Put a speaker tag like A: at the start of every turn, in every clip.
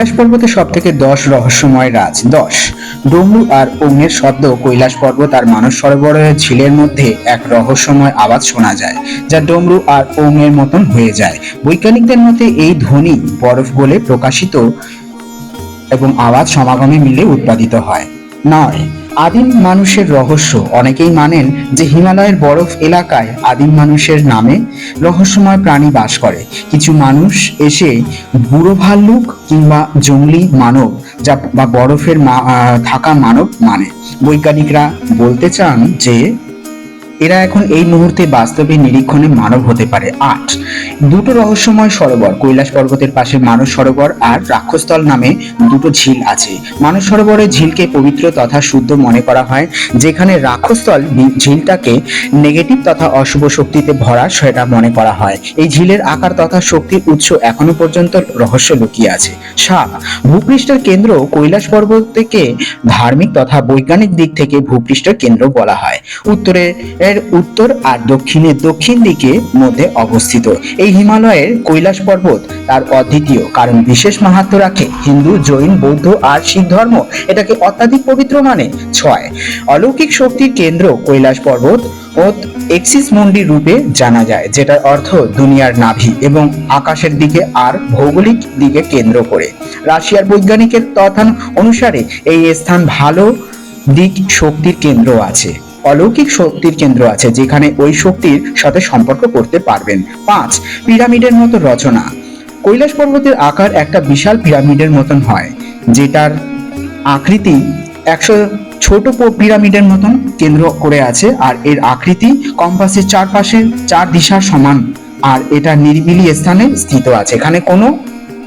A: কৈলাস পর্বতে সব থেকে দশ রহস্যময় রাজ, দশ। ডমরু আর অগ্নের শব্দ কৈলাস পর্বত আর মানস সরবরাহের ঝিলের মধ্যে এক রহস্যময় আওয়াজ শোনা যায়, যা ডমরু আর অগ্নের মতন হয়ে যায়। বৈজ্ঞানিকদের মতে এই ধ্বনি বরফ বলে প্রকাশিত এবং আওয়াজ সমাগমে মিলে উৎপাদিত হয়। নয়। আদিম মানুষের রহস্য। অনেকেই মানেন যে হিমালয়ের বরফ এলাকায় আদিম মানুষের নামে রহস্যময় প্রাণী বাস করে। কিছু মানুষ এসে বুড়ো ভাল্লুক কিংবা জঙ্গলি মানব যা বা বরফের থাকা মানব মানে। বৈজ্ঞানিকরা বলতে চান যে এরা এখন এই মুহূর্তে বাস্তবে নিরীক্ষণে মানব হতে পারে। আট। দুটো রহস্যময় সরোবর, কৈলাস পর্বতের পাশে মানস সরোবর আর রাক্ষস্থল নামে দুটো ঝিল আছে। মানস সরোবরের ঝিলকে পবিত্র তথা শুদ্ধ মনে করা হয়, যেখানে রাক্ষস্থল ঝিলটাকে নেগেটিভ তথা অশুভ শক্তিতে ভরা সেটা মনে করা হয়। এই ঝিলের আকার তথা শক্তির উৎস এখনও পর্যন্ত রহস্য লুকিয়ে আছে। সাত। ভূপৃষ্ঠের কেন্দ্র কৈলাস পর্বত থেকে ধার্মিক তথা বৈজ্ঞানিক দিক থেকে ভূপৃষ্ঠের কেন্দ্র বলা হয়। উত্তরে এর উত্তর আর দক্ষিণের দক্ষিণ দিকে মধ্যে অবস্থিত। এই হিমালয়ের কৈলাস পর্বত তার অদ্বিতীয়, কারণ বিশেষ মাহাত্ম রাখে হিন্দু, জৈন, বৌদ্ধ আর শিখ ধর্ম। এটাকে অত্যাধিক পবিত্র মানে ছয়। অলৌকিক শক্তির কেন্দ্র কৈলাস পর্বত ও এক্সিস মন্ডি রূপে জানা যায়, যেটার অর্থ দুনিয়ার নাভি এবং আকাশের দিকে আর ভৌগোলিক দিকে কেন্দ্র করে। রাশিয়ার বৈজ্ঞানিকের তথ্যান অনুসারে এই স্থান ভালো দিক শক্তির কেন্দ্র আছে। অলৌকিক শক্তির কেন্দ্র আছে যেখানে ওই শক্তির সাথে সম্পর্ক করতে পারবেন। পাঁচ, পিরামিডের মতো রচনা। কৈলাস পর্বতের আকার একটা বিশাল পিরামিডের মতন হয়, যেটার আকৃতি একশো ছোট পিরামিডের মতন কেন্দ্র করে আছে, আর এর আকৃতি কম্পাসের চারপাশে চার দিশার সমান, আর এটা নিরিবিলি স্থানে স্থিত আছে। এখানে কোনো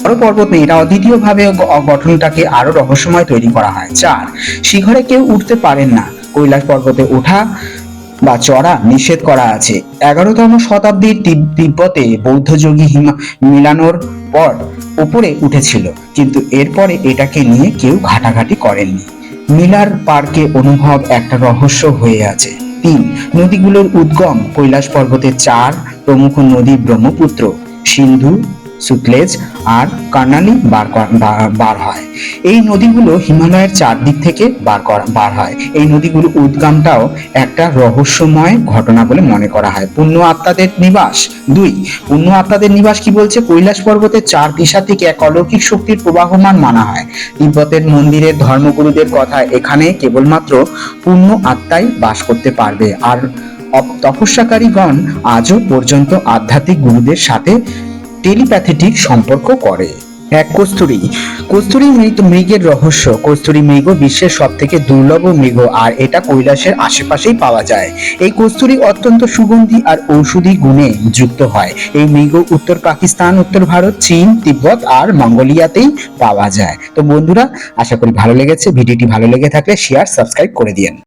A: বড় পর্বত নেই। এটা অদ্বিতীয়ভাবে গঠনটাকে আরও রহস্যময় তৈরি করা হয়। চার, শিখরে কেউ উঠতে পারেন না। কৈলাস পর্বতে ওঠা বা চড়া নিষেধ করা আছে। এগারোতম শতাব্দীর তিব- তিব্বতে বৌদ্ধযোগী হিমা মিলানোর পর উপরে উঠেছিল। কিন্তু এরপরে এটাকে নিয়ে কেউ ঘাটাঘাটি করেননি। মিলার পার্কে অনুভব একটা রহস্য হয়ে আছে। তিন, নদীগুলোর উদ্গম কৈলাস পর্বতের চার প্রমুখ নদী ব্রহ্মপুত্র। সিন্ধু সুতলেজ আর কার্নালি বার বার হয়। এই নদীগুলো হিমালয়ের চারদিক থেকে বার বার হয়। এই নদীগুলো উদ্গমটাও একটা রহস্যময় ঘটনা বলে মনে করা হয়। পুণ্য আত্মাদের নিবাস। দুই, পুণ্য আত্মাদের নিবাস কি বলছে? কৈলাস পর্বতের চার দিশা থেকে এক অলৌকিক শক্তির প্রবাহমান মানা হয়। তিব্বতের মন্দিরের ধর্মগুরুদের কথা এখানে কেবলমাত্র পূর্ণ আত্মাই বাস করতে পারবে। আর তপস্যাকারীগণ আজও পর্যন্ত আধ্যাত্মিক গুরুদের সাথে টেলিপ্যাথেটিক সম্পর্ক করে। এক কস্তুরী। কস্তুরী মৃত মৃগের রহস্য। কস্তুরী মৃগ বিশ্বের সব থেকে দুর্লভ মৃগ, আর এটা কৈলাসের আশেপাশেই পাওয়া যায়। এই কস্তুরী অত্যন্ত সুগন্ধি আর ঔষধি গুণে যুক্ত হয়। এই মৃগ উত্তর পাকিস্তান, উত্তর ভারত, চীন, তিব্বত আর মঙ্গোলিয়াতেই পাওয়া যায়। তো বন্ধুরা, আশা করি ভালো লেগেছে। ভিডিওটি ভালো লেগে থাকলে শেয়ার সাবস্ক্রাইব করে দিন